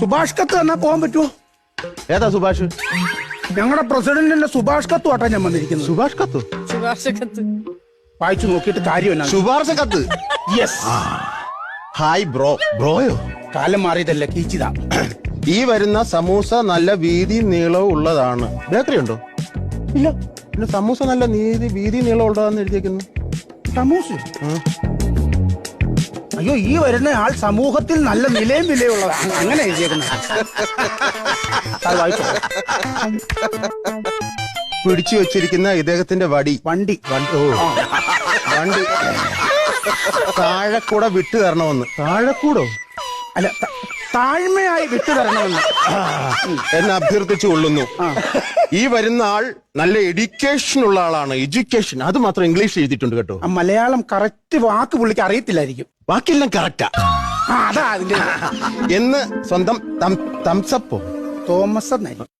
സുഭാഷ് കത്ത് തന്നാ പോകാൻ പറ്റുമോ ഏതാ സുഭാഷ്? ഞങ്ങളുടെ പ്രസിഡന്റിന്റെ സുഭാഷ് കത്ത് ആട്ടാ ഞാൻ വന്നിരിക്കുന്നത്. സുഭാഷ് കത്ത് ശുപാർശക്കത്ത് വായിച്ചു നോക്കിയിട്ട് കാര്യമല്ല ശുപാർശ കത്ത് യെസ് ഹായ് ബ്രോ ബ്രോയോ കാലം മാറിയതല്ലേ കീച്ചിതാ. ഈ വരുന്ന സമൂസ നല്ല വീതി നീളവും ഉള്ളതാണ്. ബേക്കറി ഉണ്ടോ? ഇല്ല. പിന്നെ സമൂസ നല്ല നീതി വീതി നീളം ഉള്ളതാന്ന് എഴുതിയേക്കുന്നു. സമൂസ അയ്യോ ഈ വരുന്ന ആൾ സമൂഹത്തിൽ നല്ല നിലയും വിലയുള്ളതാണ് അങ്ങനെ എഴുതിയേക്കുന്നത് പിടിച്ചു വെച്ചിരിക്കുന്ന ഇദ്ദേഹത്തിന്റെ വടി. വണ്ടി. വണ്ടി. ഓ. വണ്ടി. താഴെക്കൂടെ വിട്ടു തരണമെന്ന്. താഴെക്കൂടോ? അല്ല താഴ്മയായി വിട്ടു തരണമെന്ന്. എന്ന് അഭ്യർത്ഥിച്ചു കൊള്ളുന്നു. ഈ വരുന്ന ആൾ നല്ല എഡ്യൂക്കേഷൻ ഉള്ള ആളാണ്. എഡ്യൂക്കേഷൻ അത് മാത്രം ഇംഗ്ലീഷ് എഴുതിയിട്ടുണ്ട് കേട്ടോ. ആ മലയാളം കറക്റ്റ് വാക്ക് പുള്ളിക്ക് അറിയത്തില്ലായിരിക്കും. ബാക്കിയെല്ലാം കറക്റ്റാ ആ. അതാ അതിന്റെ എന്ന് സ്വന്തം തംസപ്പോ തോമസ് എന്നായിരിക്കും.